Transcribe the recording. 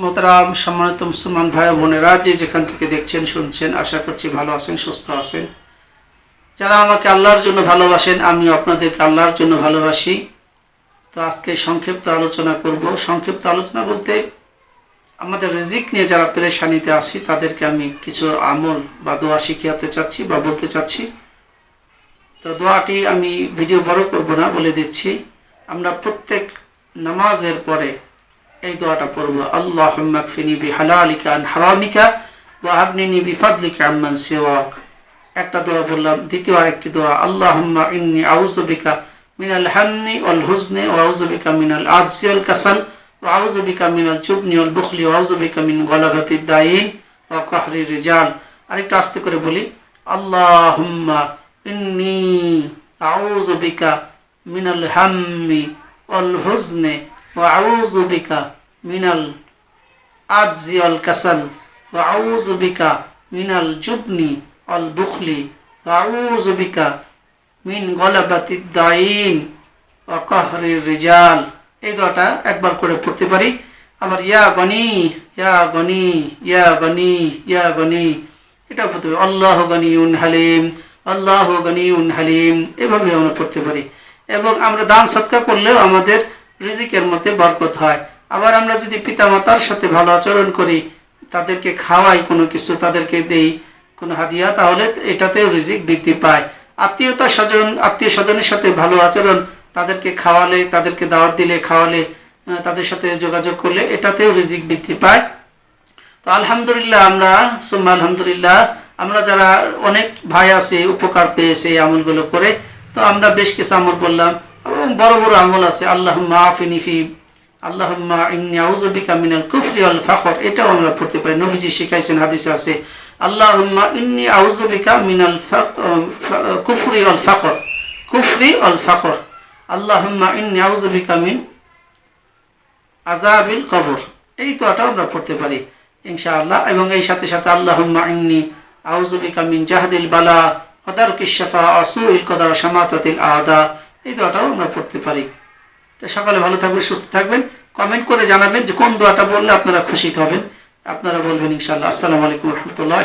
মোতারাম সম্মানিত মুসলমান ভাই বোনেরা, যে যেখান থেকে দেখছেন, শুনছেন, আশা করছি ভালো আছেন, সুস্থ আছেন। যারা আমাকে আল্লাহর জন্য ভালোবাসেন আমি আপনাদেরকে আল্লাহর জন্য ভালোবাসি। তো আজকে সংক্ষিপ্ত আলোচনা করব। সংক্ষিপ্ত আলোচনা বলতে, আমাদের রিজিক নিয়ে যারা পেরেশানিতে আছি, তাদেরকে আমি কিছু আমল বা দোয়া শিখিয়াতে চাচ্ছি বা বলতে চাচ্ছি। তো দোয়াটি আমি ভিডিও বড় করব না, বলে দিচ্ছি। আমরা প্রত্যেক নামাজের পরে এই দোয়াটা পড়ব আল্লাহ ফিনি বি হালালিকা আন হারামিকা ওয়া আবনিনি বি ফাদলিকা আম্মান সিওয়াক। একটা দোয়া বললাম, দ্বিতীয় আরেকটি দোয়া, আল্লাহুম্মা ইন্নি আউযু বিকা মিনাল হান্নি ওয়াল হুজনি ওয়া আউযু বিকা মিনাল আজজি ওয়াল কাসাল ওয়া আউযু বিকা মিনাল জুবনি ওয়াল বুখলি ওয়া আউযু বিকা মিন গলাবাতি দাইন ওয়া কাহরি রিজাল। আরেকটু আস্তে করে বলি, আল্লাহুম্মা ইন্নি আউযু বিকা মিনাল হাম্মি ওয়াল হুজনি ওয়া আউযু বিকা মিনাল আজজি অল কাসাল ওয়া আউযু বিকা মিনাল জুবনি অল বুখলি আউযু মিন গলাবাতি দাইন ওয়া কাহরির রিজাল। এই দোয়াটা একবার করে পড়তে পারি। আবার ইয়া গনি ইয়া গনি ইয়া গনি ইয়া গনি। এটা পড়তে পারি। আল্লাহ গনিউন হালিম, আল্লাহ গনিউন হালিম। এভাবে আমরা পড়তে পারি। এবং আমরা দান সৎকার করলেও আমাদের রিজিকের মধ্যে বরকত হয়। আবার আমরা যদি পিতামাতার সাথে ভালো আচরণ করি, তাদেরকে খাওয়াই কোনো কিছু, তাদেরকে দেই কোনো হাদিয়া, তাহলে এটাতেও রিজিক বৃদ্ধি পায়। আত্মীয়তা স্বজন, আত্মীয় স্বজনের সাথে ভালো আচরণ, তাদেরকে খাওয়ালে, তাদেরকে দাওয়াত দিলে, খাওয়ালে তাদের সাথে যোগাযোগ করলে এটাতেও রিজিক বৃদ্ধি পায়। তো আলহামদুলিল্লাহ আমরা, সুম্মা আলহামদুলিল্লাহ, আমরা যারা অনেক ভাই আছে, উপকার পেয়েছে এই আমলগুলো করে, তো আমরা বেশ কিছু আমল বললাম এবং বড় বড় আমল আছে আল্লাহ মাফিনি ফি আল্লাহুম্মা ইন্নি আউযু বিকা মিনাল কুফরি ওয়াল ফাখর। এটাও আমরা পড়তে পারি। নবীজি শিখাইছেন হাদিসে আছে, আল্লাহুম্মা ইন্নি আউযু মিনাল কুফরি ওয়াল ফাকর কুফরি ওয়াল ফাকর আল্লাহুম্মা ইন্নি আউযু বিকা মিন আজাবিল কবর। এই দোয়াটাও আমরা পড়তে পারি, ইনশাআল্লাহ। এবং এই সাথে সাথে আল্লাহুম্মা ইন্নি আউযু বিকা মিন জাহদিল বালা, ওয়া দারকিশ শাফা আসুইল কদা শামাতাতিল আদা। এই দোয়াটাও আমরা পড়তে পারি। তো সকালে ভালো থাকবেন, সুস্থ থাকবেন। কমেন্ট করে জানাবেন যে কোন দোয়াটা বললে আপনারা খুশি হবেন। আপনারা বলবেন ইনশাআল্লাহ। আসসালামু আলাইকুম রহমতুল্লাহ